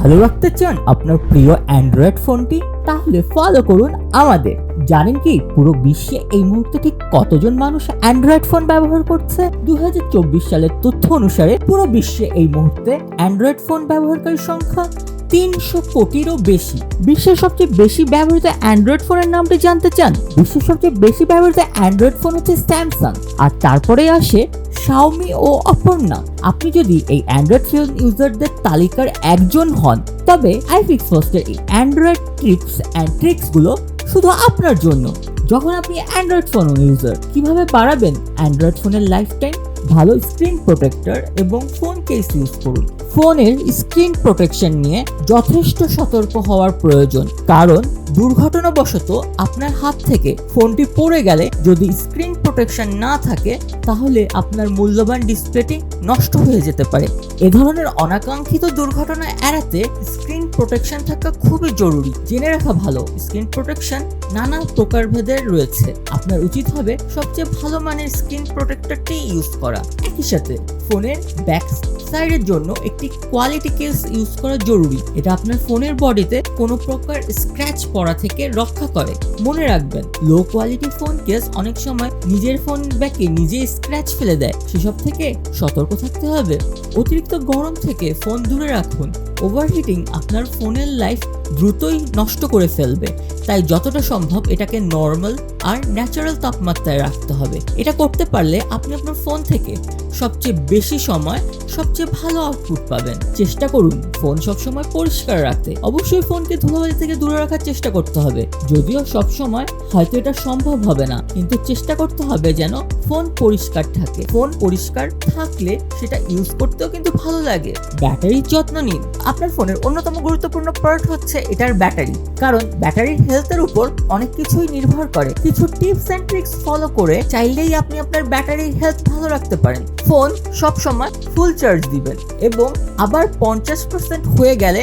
ভালো রাখতে চান আপনার প্রিয় অ্যান্ড্রয়েড ফোনটি, তাহলে ফলো করুন আমাদের। জানেন কি, পুরো বিশ্বে এই মুহূর্তে ঠিক কতজন মানুষ অ্যান্ড্রয়েড ফোন ব্যবহার করছে? দু হাজার চব্বিশ সালের তথ্য অনুসারে পুরো বিশ্বে এই মুহূর্তে অ্যান্ড্রয়েড ফোন ব্যবহারকারীর সংখ্যা তিনশো কোটিরও বেশি। বিশ্বের সবচেয়ে বেশি ব্যবহৃত অ্যান্ড্রয়েড ফোনের নামটি জানতে চান? বিশ্বের সবচেয়ে বেশি ব্যবহৃত অ্যান্ড্রয়েড ফোন হচ্ছে স্যামসাং। আর তারপরে আসে শাওমি ও অপর্ণা আপনি যদি এই অ্যান্ড্রয়েড ফোন ইউজারদের তালিকার একজন হন, তবে আইফিক্স ফার্স্টের এই অ্যান্ড্রয়েড টিপস অ্যান্ড ট্রিক্সগুলো শুধু আপনার জন্য। যখন আপনি অ্যান্ড্রয়েড ফোন ইউজার কীভাবে বাড়াবেন অ্যান্ড্রয়েড ফোনের লাইফ টাইম ভালো স্ক্রিন প্রোটেক্টর এবং ফোন কেস ইউজ করুন। ফোনের স্ক্রিন প্রোটেকশন নিয়ে যথেষ্ট সতর্ক হওয়ার প্রয়োজন। কারণ দুর্ঘটনাবশত আপনার হাত থেকে ফোনটি পড়ে গেলে যদি স্ক্রিন প্রোটেকশন না থাকে, তাহলে আপনার মূল্যবান ডিসপ্লেটি নষ্ট হয়ে যেতে পারে। এ ধরনের অনাকাঙ্ক্ষিত দুর্ঘটনা এড়াতে স্ক্রিন প্রোটেকশন থাকা খুবই জরুরি। জেনে রাখা ভালো স্ক্রিন প্রোটেকশন নানা প্রকারভেদের রয়েছে। আপনার উচিত হবে সবচেয়ে ভালো মানের স্ক্রিন প্রোটেক্টরটি ইউজ করা। একই সাথে ফোনের ব্যাক সাইডের জন্য একটি কোয়ালিটি কেস ইউজ করা জরুরি। এটা আপনার ফোনের বডিতে কোনো প্রকার স্ক্র্যাচ পড়া থেকে রক্ষা করে। মনে রাখবেন লো কোয়ালিটি ফোন কেস অনেক সময় নিজের ফোন ব্যাকে নিজে স্ক্র্যাচ ফেলে দেয়। সেসব থেকে সতর্ক থাকতে হবে। অতিরিক্ত গরম থেকে ফোন দূরে রাখুন। ওভারহিটিং আপনার ফোনের লাইফ দ্রুতই নষ্ট করে ফেলবে। তাই যতটা সম্ভব এটাকে নর্মাল আর ন্যাচারাল তাপমাত্রায় রাখতে হবে। এটা করতে পারলে আপনি আপনার ফোন থেকে সবচেয়ে বেশি সময়, সবচেয়ে ভালো আউটপুট পাবেন। চেষ্টা করুন ফোন সবসময় পরিষ্কার রাখতে। অবশ্যই ফোনকে ধুলোবালি থেকে দূরে রাখার চেষ্টা করতে হবে। যদিও সবসময় হয়তো এটা সম্ভব হবে না, কিন্তু চেষ্টা করতে হবে যেন ফোন পরিষ্কার থাকে। ফোন পরিষ্কার থাকলে সেটা ইউজ করতেও কিন্তু ভালো লাগে। ব্যাটারির যত্ন নিন। আপনার ফোনের অন্যতম গুরুত্বপূর্ণ পার্ট হচ্ছে এটার ব্যাটারি কারণ ব্যাটারির হেলথের উপর অনেক কিছুই নির্ভর করে। কিছু টিপস অ্যান্ড ট্রিক্স ফলো করে চাইলেই আপনি আপনার ব্যাটারির হেলথ ভালো রাখতে পারেন। ফোন সব সময় ফুল চার্জ দিবেন এবং আবার পঞ্চাশ পার্সেন্ট হয়ে গেলে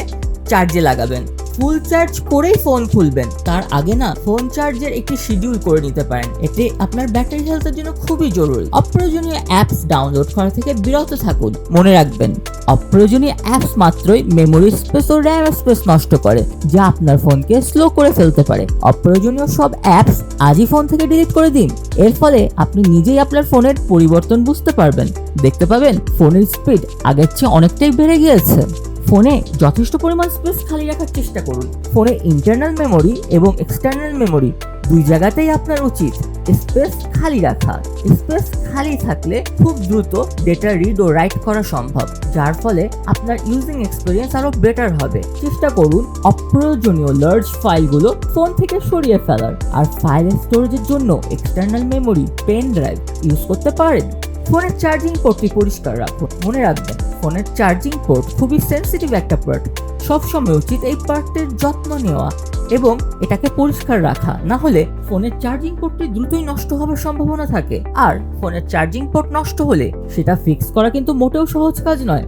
চার্জে লাগাবেন। ফুল চার্জ করেই ফোন খুলবেন। তার আগে না ফোন চার্জের একটি শিডিউল করে নিতে পারেন। এতে আপনার ব্যাটারি হেলথের জন্য খুবই জরুরি। অপ্রয়োজনীয় অ্যাপস ডাউনলোড করা থেকে বিরত থাকুন। মনে রাখবেন, অপ্রয়োজনীয় অ্যাপস মাত্রই মেমোরি স্পেস ও র্যাম স্পেস নষ্ট করে, যা আপনার ফোনকে স্লো করে ফেলতে পারে। অপ্রয়োজনীয় সব অ্যাপস আজই ফোন থেকে ডিলিট করে দিন। এর ফলে আপনি নিজেই আপনার ফোনের পরিবর্তন বুঝতে পারবেন। দেখতে পাবেন ফোনের স্পিড আগের চেয়ে অনেকটাই বেড়ে গিয়েছে। ফোনে যথেষ্ট পরিমাণ স্পেস খালি রাখার চেষ্টা করুন। ফোনে ইন্টারনাল মেমোরি এবং এক্সটার্নাল মেমোরি দুই জায়গাতেই আপনার উচিত স্পেস খালি রাখা। স্পেস খালি থাকলে খুব দ্রুত ডেটা রিড ও রাইট করা সম্ভব, যার ফলে আপনার ইউজিং এক্সপিরিয়েন্স আরও বেটার হবে। চেষ্টা করুন অপ্রয়োজনীয় লার্জ ফাইলগুলো ফোন থেকে সরিয়ে ফেলার। আর ফাইল স্টোরেজের জন্য external memory pen drive use করতে পারেন। ফোনের চার্জিং পোর্টটি পরিষ্কার রাখুন, মনে রাখবেন। ফোনের চার্জিং পোর্ট খুবই সেন্সিটিভ একটা পার্ট সবসময় উচিত এই পার্টের যত্ন নেওয়া এবং এটাকে পরিষ্কার রাখা। না হলে ফোনের চার্জিং পোর্টটি দ্রুতই নষ্ট হওয়ার সম্ভাবনা থাকে। আর ফোনের চার্জিং পোর্ট নষ্ট হলে সেটা ফিক্স করা কিন্তু মোটেও সহজ কাজ নয়।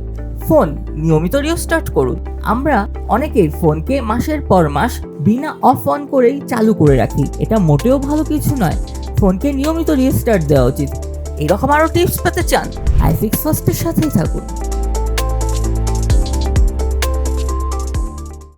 ফোন নিয়মিত রিস্টার্ট করুন। আমরা অনেকেই ফোনকে মাসের পর মাস বিনা অফ অন করেই চালু করে রাখি। এটা মোটেও ভালো কিছু নয়। ফোনকে নিয়মিত রিস্টার্ট দেওয়া উচিত। এরকম আরও টিপস পেতে চান? আইফিক্স ফার্স্টের সাথেই থাকুন।